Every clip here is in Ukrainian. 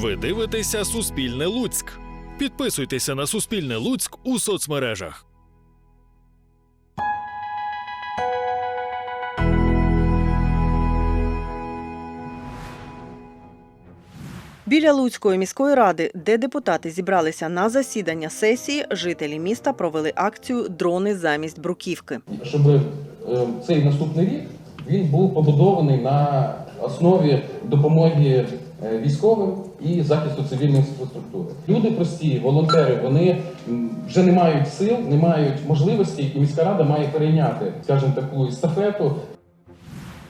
Ви дивитеся Суспільне Луцьк. Підписуйтеся на Суспільне Луцьк у соцмережах. Біля Луцької міської ради, де депутати зібралися на засідання сесії, жителі міста провели акцію Дрони замість бруківки. щоб е, цей наступний рік він був побудований на основі допомоги е, військовим і захисту цивільної інфраструктури. Люди прості, волонтери, вони вже не мають сил, не мають можливості, і міська рада має перейняти, скажімо, таку естафету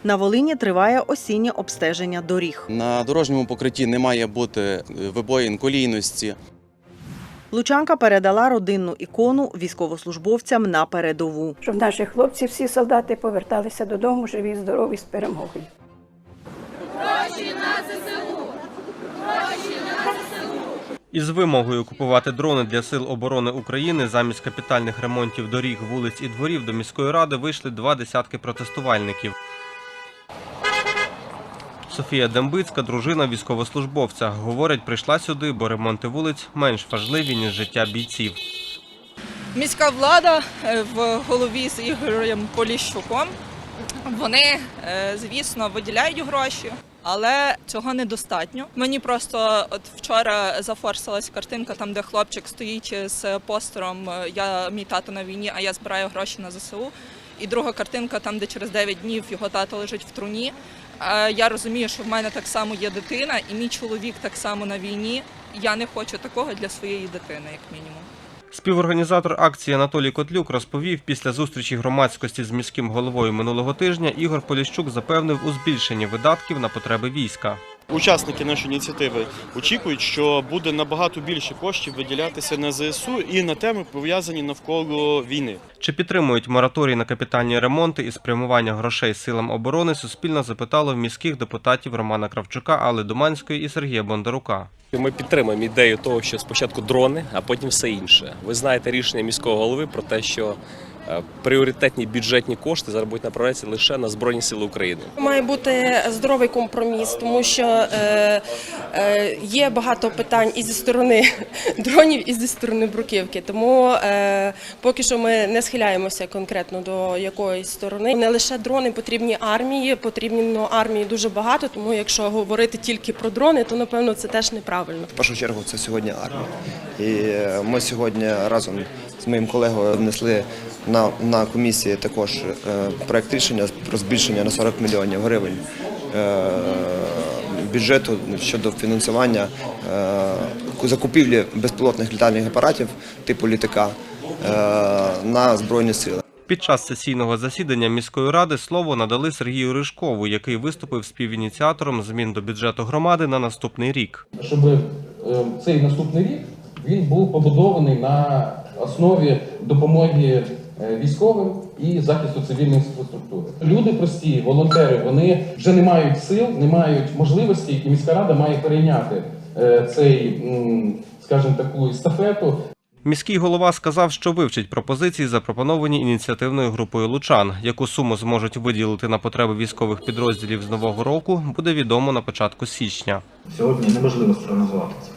На Волині триває осіннє обстеження доріг. На дорожньому покритті не має бути е, вибоїн колійності. Лучанка передала родинну ікону військовослужбовцям на передову. щоб наші хлопці, всі солдати поверталися додому живі, здорові з перемогою. Із вимогою купувати дрони для сил оборони України замість капітальних ремонтів доріг, вулиць і дворів до міської ради вийшли два десятки протестувальників. Софія Дембицька, дружина військовослужбовця, говорить, прийшла сюди, бо ремонти вулиць менш важливі ніж життя бійців. міська влада е, в голові з Ігорем Поліщуком. Вони, е, звісно, виділяють гроші, але цього недостатньо. Мені просто от вчора зафорсилась картинка, там де хлопчик стоїть з постером е, Я мій тато на війні, а я збираю гроші на ЗСУ. І друга картинка, там де через 9 днів його тато лежить в труні. Е, Я розумію, що в мене так само є дитина, і мій чоловік так само на війні. Я не хочу такого для своєї дитини, як мінімум. Співорганізатор акції Анатолій Котлюк розповів, після зустрічі громадськості з міським головою минулого тижня Ігор Поліщук запевнив у збільшенні видатків на потреби війська. Учасники нашої ініціативи очікують, що буде набагато більше коштів виділятися на ЗСУ і на теми пов'язані навколо війни. Чи підтримують мораторій на капітальні ремонти і спрямування грошей силам оборони? Суспільно запитало в міських депутатів Романа Кравчука, Алли Думанської і Сергія Бондарука. Ми підтримуємо ідею того, що спочатку дрони, а потім все інше. Ви знаєте рішення міського голови про те, що пріоритетні бюджетні кошти зараз будуть направлятися лише на Збройні Сили України. Має бути здоровий компроміс, тому що е, е, є багато питань і зі сторони дронів, і зі сторони бруківки. Тому е, поки що ми не схиляємося конкретно до якоїсь сторони. Не лише дрони потрібні армії, потрібно армії дуже багато. Тому якщо говорити тільки про дрони, то напевно це теж неправильно. В першу чергу це сьогодні армія. І е, ми сьогодні разом з моїм колегою внесли на, на комісії також е, проект рішення про збільшення на 40 мільйонів гривень е, бюджету щодо фінансування е, закупівлі безпілотних літальних апаратів типу літака на Збройні сили. Під час сесійного засідання міської ради слово надали Сергію Рижкову, який виступив співініціатором змін до бюджету громади на наступний рік. щоб цей наступний рік він був побудований на основі допомоги е, військовим і захисту цивільної інфраструктури. Люди прості, волонтери, вони вже не мають сил, не мають можливості, і міська рада має перейняти е, цей, скажімо, таку естафету. Міський голова сказав, що вивчить пропозиції, запропоновані ініціативною групою Лучан. Яку суму зможуть виділити на потреби військових підрозділів з нового року, буде відомо на початку січня. Сьогодні неможливо спрогнозувати це.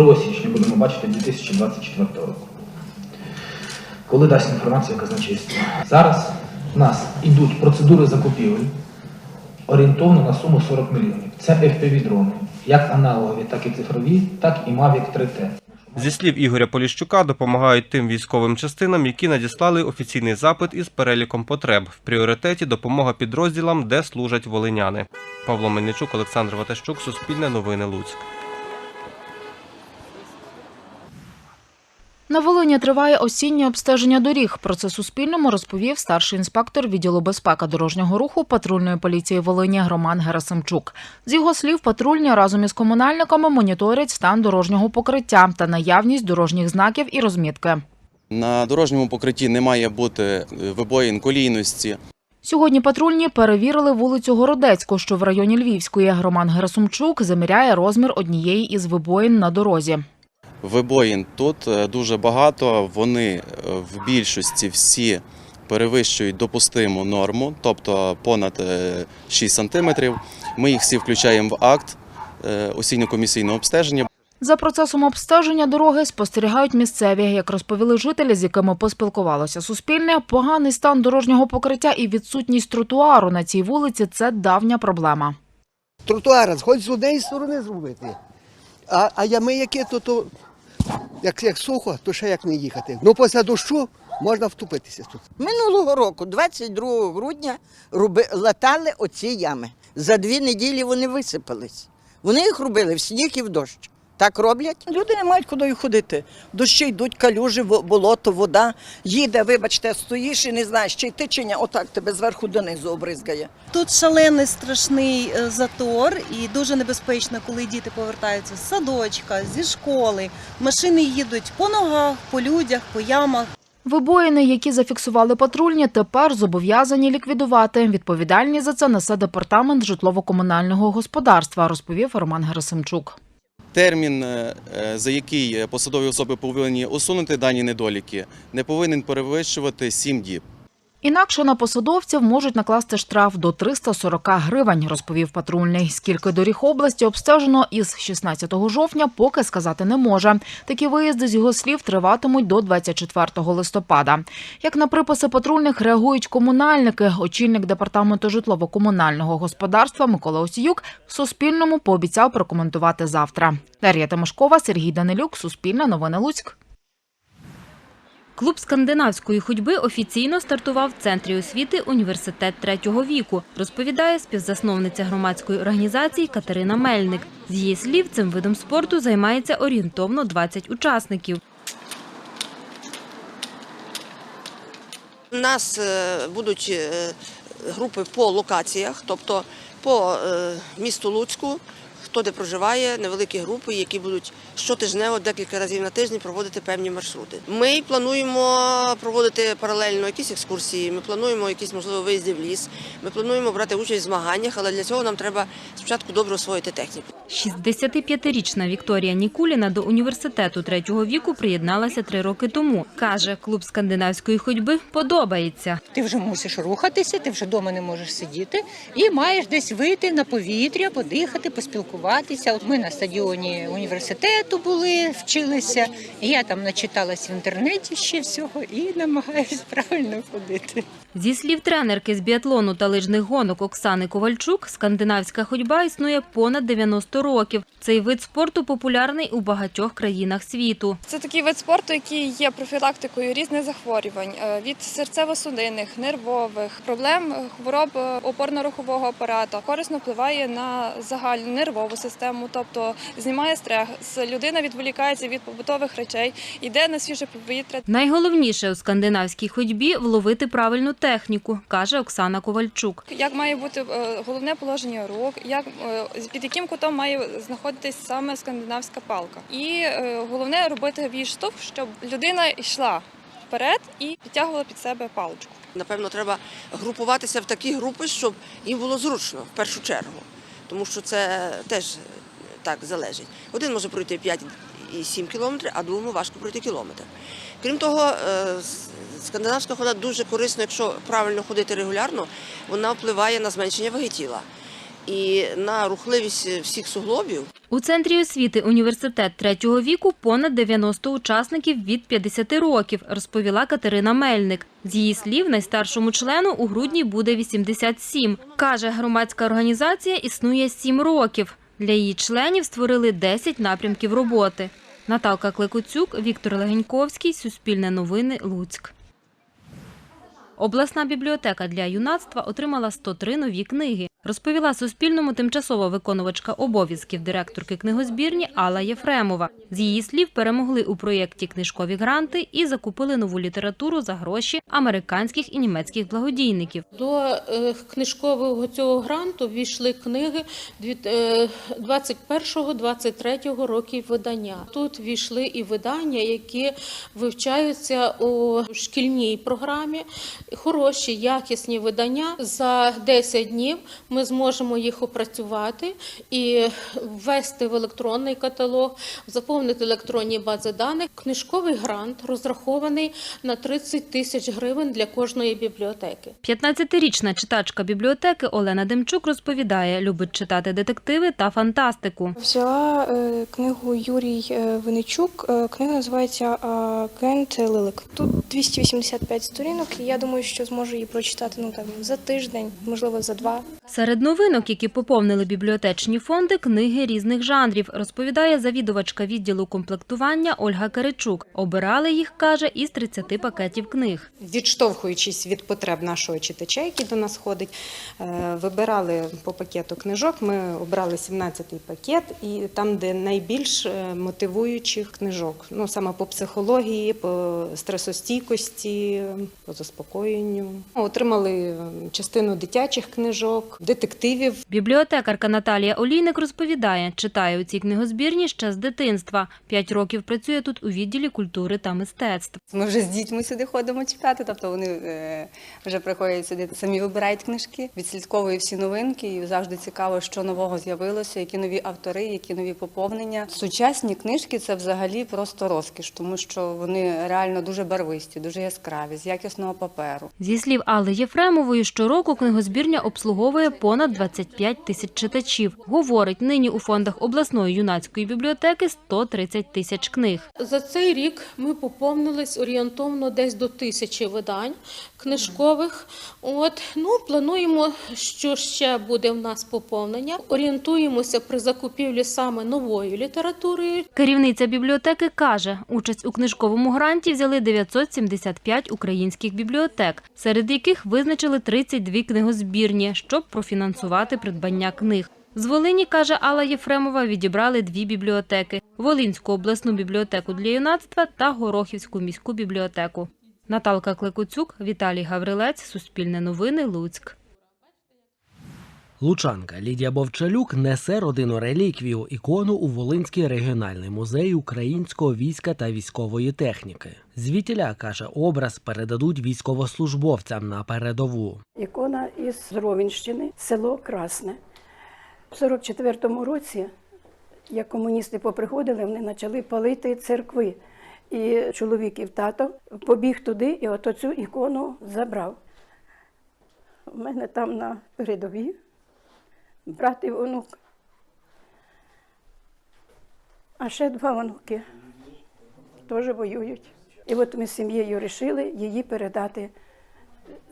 2 січня будемо бачити 2024 року. Коли дасть інформацію казначейство? Зараз в нас йдуть процедури закупівель орієнтовно на суму 40 мільйонів. Це FPV-дрони, як аналогові, так і цифрові, так і Mavic 3T. Зі слів Ігоря Поліщука, допомагають тим військовим частинам, які надіслали офіційний запит із переліком потреб. В пріоритеті допомога підрозділам, де служать волиняни. Павло Мельничук, Олександр Ватащук, Суспільне новини Луцьк. На Волині триває осіннє обстеження доріг. Про це Суспільному розповів старший інспектор відділу безпеки дорожнього руху патрульної поліції Волині Роман Герасимчук. З його слів, патрульні разом із комунальниками моніторять стан дорожнього покриття та наявність дорожніх знаків і розмітки. На дорожньому покритті не має бути е, вибоїн колійності. Сьогодні патрульні перевірили вулицю Городецьку, що в районі Львівської. Роман Герасимчук заміряє розмір однієї із вибоїн на дорозі. Вибоїн тут е, дуже багато. Вони е, в більшості всі перевищують допустиму норму, тобто понад е, 6 сантиметрів. Ми їх всі включаємо в акт. е, осінньо-комісійного обстеження. За процесом обстеження дороги спостерігають місцеві. Як розповіли жителі, з якими поспілкувалося Суспільне, поганий стан дорожнього покриття і відсутність тротуару на цій вулиці – це давня проблема. тротуар, хоч з однієї сторони зробити. А, а ями які, то, то як, як сухо, то ще як не їхати. Ну після дощу можна втупитися тут. Минулого року, 22 грудня, руби, латали оці ями. За дві неділі вони висипались. Вони їх робили в сніг і в дощ. Так роблять? Люди не мають куди ходити. Дощі йдуть, калюжі, во- болото, вода. Їде, вибачте, стоїш і не знаєш, чи йти, чи ні. Отак тебе зверху донизу обризгає. Тут шалений страшний е, затор і дуже небезпечно, коли діти повертаються з садочка, зі школи. Машини їдуть по ногах, по людях, по ямах. Вибоїни, які зафіксували патрульні, тепер зобов'язані ліквідувати. Відповідальність за це несе департамент житлово-комунального господарства, розповів Роман Герасимчук. Термін, е, е, за який посадові особи повинні усунути дані недоліки, не повинен перевищувати 7 діб. Інакше на посадовців можуть накласти штраф до 340 гривень, розповів патрульний. Скільки доріг області обстежено із 16 жовтня, поки сказати не може. Такі виїзди з його слів триватимуть до 24 листопада. Як на приписи патрульних реагують комунальники, очільник департаменту житлово-комунального господарства Микола Осіюк Суспільному пообіцяв прокоментувати завтра. Дар'я Тимошкова, Сергій Данилюк, Суспільне новини Луцьк. Клуб скандинавської ходьби офіційно стартував в центрі освіти університет третього віку, розповідає співзасновниця громадської організації Катерина Мельник. З її слів, цим видом спорту займається орієнтовно 20 учасників. У нас е, будуть е, групи по локаціях, тобто по е, місту Луцьку, хто де проживає, невеликі групи, які будуть щотижнево, декілька разів на тиждень проводити певні маршрути. Ми плануємо проводити паралельно якісь екскурсії, ми плануємо якісь можливо виїзди в ліс. Ми плануємо брати участь в змаганнях, але для цього нам треба спочатку добре освоїти техніку. 65-річна Вікторія Нікуліна до університету третього віку приєдналася три роки тому. Каже, клуб скандинавської ходьби подобається. Ти вже мусиш рухатися, ти вже вдома не можеш сидіти і маєш десь вийти на повітря, подихати, поспілкуватися. От ми на стадіоні університету були, вчилися. Я там начиталась в інтернеті ще всього і намагаюсь правильно ходити. Зі слів тренерки з біатлону та лижних гонок Оксани Ковальчук, скандинавська ходьба існує понад 90 років. Цей вид спорту популярний у багатьох країнах світу. Це такий вид спорту, який є профілактикою різних захворювань е, від серцево-судинних, нервових, проблем хвороб е, опорно-рухового апарату. Корисно впливає на загальну нервову систему, тобто знімає стрес. Людина відволікається від побутових речей, йде на свіже повітря. Найголовніше у скандинавській ходьбі вловити правильну техніку, каже Оксана Ковальчук. Як має бути е, головне положення рук, як е, під яким кутом має знаходитись саме скандинавська палка, і е, головне робити відштовх, щоб людина йшла вперед і підтягувала під себе паличку. Напевно, треба групуватися в такі групи, щоб їм було зручно в першу чергу, тому що це теж так залежить. Один може пройти 5 і 7 кілометрів, а другому важко пройти кілометр. Крім того, е, скандинавська хода дуже корисна, якщо правильно ходити регулярно, вона впливає на зменшення ваги тіла і на рухливість всіх суглобів. У центрі освіти університет третього віку понад 90 учасників від 50 років, розповіла Катерина Мельник. З її слів, найстаршому члену у грудні буде 87. Каже, громадська організація існує 7 років. Для її членів створили 10 напрямків роботи. Наталка Кликуцюк, Віктор Легеньковський, Суспільне новини, Луцьк. Обласна бібліотека для юнацтва отримала 103 нові книги. Розповіла Суспільному тимчасова виконувачка обов'язків директорки книгозбірні Алла Єфремова. З її слів перемогли у проєкті книжкові гранти і закупили нову літературу за гроші американських і німецьких благодійників. До е, книжкового цього гранту ввійшли книги е, 21-23 років видання. Тут ввійшли і видання, які вивчаються у шкільній програмі, хороші, якісні видання. За 10 днів ми зможемо їх опрацювати і ввести в електронний каталог, заповнити електронні бази даних. Книжковий грант розрахований на 30 тисяч гривень для кожної бібліотеки. 15-річна читачка бібліотеки Олена Демчук розповідає, любить читати детективи та фантастику. Взяла е, книгу Юрій е, Винничук. Е, книга називається Кент Лилик. Тут 285 сторінок, і я думаю, що зможу її прочитати ну там за тиждень, можливо, за два. Серед новинок, які поповнили бібліотечні фонди, книги різних жанрів, розповідає завідувачка відділу комплектування Ольга Киричук. Обирали їх, каже, із 30 пакетів книг. Відштовхуючись від потреб нашого читача, який до нас ходить, е, вибирали по пакету книжок. Ми обрали 17-й пакет, і там, де найбільш е, мотивуючих книжок, ну саме по психології, по стресостійкості, по заспокоєнню. Отримали е, частину дитячих книжок, детективів. Бібліотекарка Наталія Олійник розповідає, читає у цій книгозбірні ще з дитинства. П'ять років працює тут у відділі культури та мистецтв. Ми вже з дітьми сюди ходимо читати, тобто вони е, вже приходять сюди, самі вибирають книжки, відслідковують всі новинки, і завжди цікаво, що нового з'явилося, які нові автори, які нові поповнення. Сучасні книжки це взагалі просто розкіш, тому що вони реально дуже барвисті, дуже яскраві, з якісного паперу. Зі слів Алли Єфремової, щороку книгозбірня обслуговує понад 25 тисяч читачів. Говорить, нині у фондах обласної юнацької бібліотеки 130 тисяч книг. За цей рік ми поповнились орієнтовно десь до тисячі видань книжкових. От ну плануємо, що ще буде в нас поповнення. Орієнтуємося при закупівлі саме нової літератури. Керівниця бібліотеки каже, участь у книжковому гранті взяли 975 українських бібліотек, серед яких визначили 32 книгозбірні, щоб профінансувати придбання книг. З Волині, каже Алла Єфремова, відібрали дві бібліотеки – Волинську обласну бібліотеку для юнацтва та Горохівську міську бібліотеку. Наталка Клекуцюк, Віталій Гаврилець, Суспільне новини, Луцьк. Лучанка Лідія Бовчалюк несе родину реліквію ікону у Волинський регіональний музей українського війська та військової техніки. Звітіля каже, образ передадуть військовослужбовцям на передову. Ікона із Ровенщини, село Красне. В 44-му році, як комуністи поприходили, вони почали палити церкви. І чоловіків тато побіг туди і от цю ікону забрав. У мене там на передовій брат і онук. А ще два онуки теж воюють. І от ми з сім'єю вирішили її передати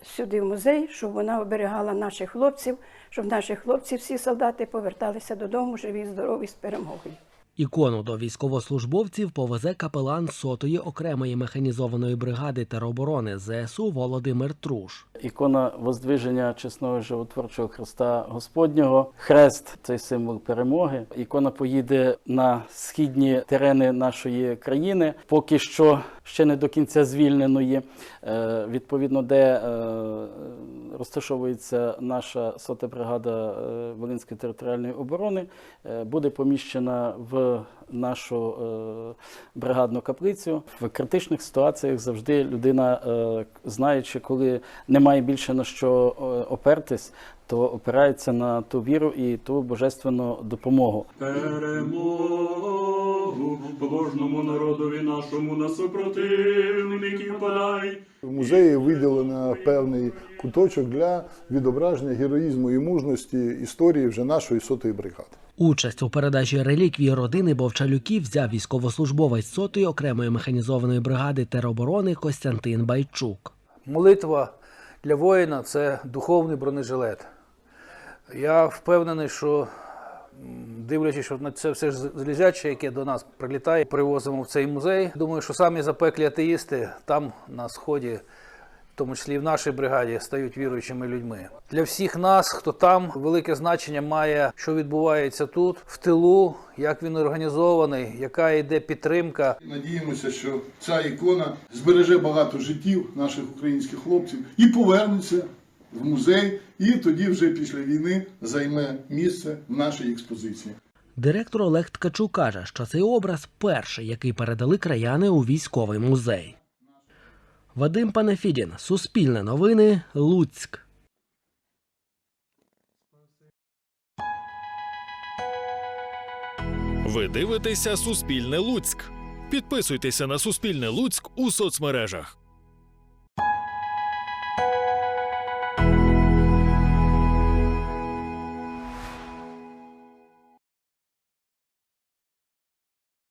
сюди в музей, щоб вона оберігала наших хлопців, щоб наші хлопці, всі солдати, поверталися додому живі, здорові з перемогою. Ікону до військовослужбовців повезе капелан сотої окремої механізованої бригади тероборони ЗСУ Володимир Труш. Ікона Воздвиження чесного животворчого Христа Господнього. Хрест це символ перемоги. Ікона поїде на східні терени нашої країни, поки що ще не до кінця звільненої. Е, Відповідно, де е, розташовується наша сота бригада е, Волинської територіальної оборони, е, буде поміщена в нашу е, бригадну каплицю. В критичних ситуаціях завжди людина, знаючи, коли немає більше на що опертись, то опирається на ту віру і ту божественну допомогу. Побожному народові нашому на супротивників подай. В музеї виділено певний куточок для відображення героїзму і мужності історії вже нашої сотої бригади. Участь у передачі реліквії родини Бовчалюків взяв військовослужбовець сотої окремої механізованої бригади тероборони Костянтин Байчук. Молитва для воїна це духовний бронежилет. Я впевнений, що дивлячись що це все ж залізяче, яке до нас прилітає, привозимо в цей музей. Думаю, що самі запеклі атеїсти там на сході, в тому числі і в нашій бригаді, стають віруючими людьми. Для всіх нас, хто там, велике значення має, що відбувається тут, в тилу, як він організований, яка йде підтримка. Надіємося, що ця ікона збереже багато життів наших українських хлопців і повернеться в музей, і тоді вже після війни займе місце в нашій експозиції. Директор Олег Ткачук каже, що цей образ перший, який передали краяни у військовий музей. Вадим Панафідін, Суспільне новини, Луцьк. Ви дивитеся Суспільне Луцьк. Підписуйтеся на Суспільне Луцьк у соцмережах.